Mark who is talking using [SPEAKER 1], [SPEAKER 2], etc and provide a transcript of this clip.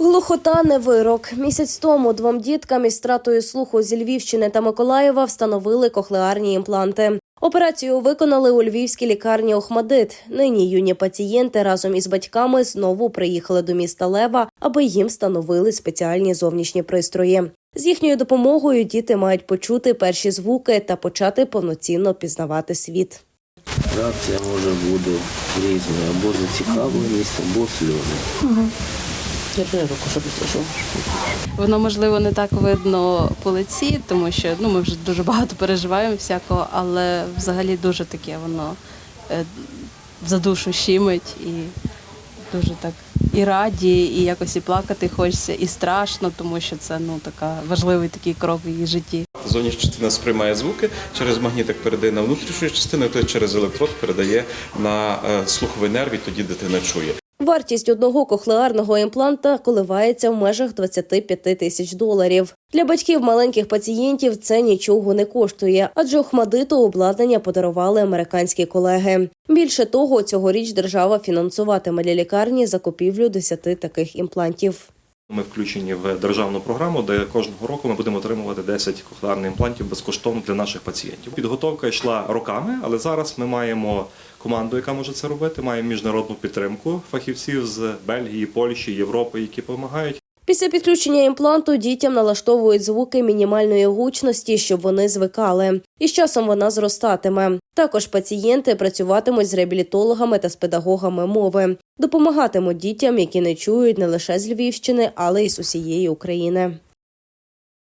[SPEAKER 1] Глухота не вирок. Місяць тому двом діткам із стратою слуху зі Львівщини та Миколаєва встановили кохлеарні імпланти. Операцію виконали у львівській лікарні Охмадит. Нині юні пацієнти разом із батьками знову приїхали до міста Лева, аби їм встановили спеціальні зовнішні пристрої. З їхньою допомогою діти мають почути перші звуки та почати повноцінно пізнавати світ.
[SPEAKER 2] Реакція може бути різною, або зацікавленість, або сльози. Держи руку, щоб не слышав.
[SPEAKER 3] Воно можливо не так видно по лиці, тому що ну ми вже дуже багато переживаємо всякого, але взагалі дуже таке воно е, за душу щимить і дуже так і раді, і якось і плакати хочеться, і страшно, тому що це ну така важливий такий крок в її житті.
[SPEAKER 4] Зовнішня частина сприймає звуки, через магнітик передає на внутрішню частину, то через електрод передає на е, слуховий нерв, і тоді дитина чує.
[SPEAKER 1] Вартість одного кохлеарного імпланта коливається в межах 25 тисяч доларів. Для батьків маленьких пацієнтів це нічого не коштує, адже Охмадиту обладнання подарували американські колеги. Більше того, цьогоріч держава фінансуватиме для лікарні закупівлю 10 таких імплантів.
[SPEAKER 5] Ми включені в державну програму, де кожного року ми будемо отримувати 10 кохлеарних імплантів безкоштовно для наших пацієнтів. Підготовка йшла роками, але зараз ми маємо команду, яка може це робити. Маємо міжнародну підтримку фахівців з Бельгії, Польщі, Європи, які допомагають.
[SPEAKER 1] Після підключення імпланту дітям налаштовують звуки мінімальної гучності, щоб вони звикали. І з часом вона зростатиме. Також пацієнти працюватимуть з реабілітологами та з педагогами мови, допомагатимуть дітям, які не чують не лише з Львівщини, але й з усієї України.